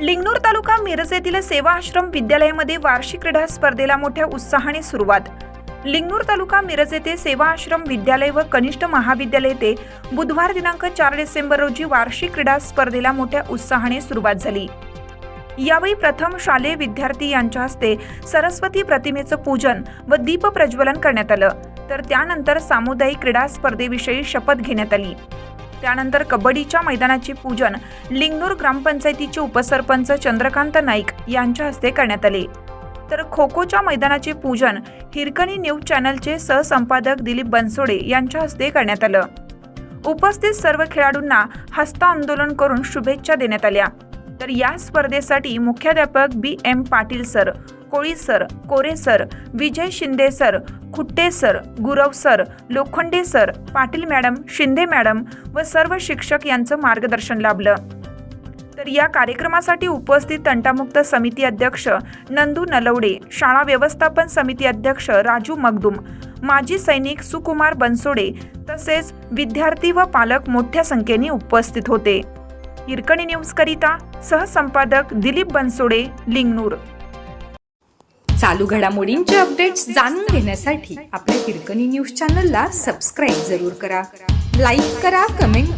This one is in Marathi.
लिंगनूर तालुका मिरज येथील सेवा आश्रम विद्यालयामध्ये वार्षिक क्रीडा स्पर्धेला मोठ्या उत्साहाने सुरुवात. लिंगनूर तालुका मिरज येथे सेवा आश्रम विद्यालय व कनिष्ठ महाविद्यालय येथे बुधवार दिनांक चार डिसेंबर रोजी वार्षिक क्रीडा स्पर्धेला मोठ्या उत्साहाने सुरुवात झाली. यावेळी प्रथम शालेय विद्यार्थी यांच्या हस्ते सरस्वती प्रतिमेचं पूजन व दीप प्रज्वलन करण्यात आलं. तर त्यानंतर सामुदायिक क्रीडा स्पर्धेविषयी शपथ घेण्यात आली. त्यानंतर कबड्डीच्या मैदानाचे पूजन लिंगनूर ग्रामपंचायतीचे उपसरपंच चंद्रकांत नाईक यांच्या हस्ते करण्यात आले. तर खो खोच्या मैदानाचे पूजन हिरकणी न्यूज चॅनलचे सहसंपादक दिलीप बनसोडे यांच्या हस्ते करण्यात आलं. उपस्थित सर्व खेळाडूंना हस्तांदोलन करून शुभेच्छा देण्यात आल्या. तर या स्पर्धेसाठी मुख्याध्यापक B. M. Patil sir Koli sir Kore sir Vijay Shinde sir Khutte sir Gurav sir Lokhande sir Patil madam Shinde madam व सर्व शिक्षक यांचं मार्गदर्शन लाभलं. तर या कार्यक्रमासाठी उपस्थित तंटामुक्त समिती अध्यक्ष नंदू नलवडे शाळा व्यवस्थापन समिती अध्यक्ष राजू मगदुम माजी सैनिक सुकुमार बनसोडे तसेच विद्यार्थी व पालक मोठ्या संख्येने उपस्थित होते. हिरकणी न्यूज करिता सहसंपादक दिलीप बनसोडे लिंगनूर. चालू घडामोडींचे अपडेट्स जाणून घेण्यासाठी आपल्या हिरकणी न्यूज चॅनलला सबस्क्राईब जरूर करा. लाईक करा कमेंट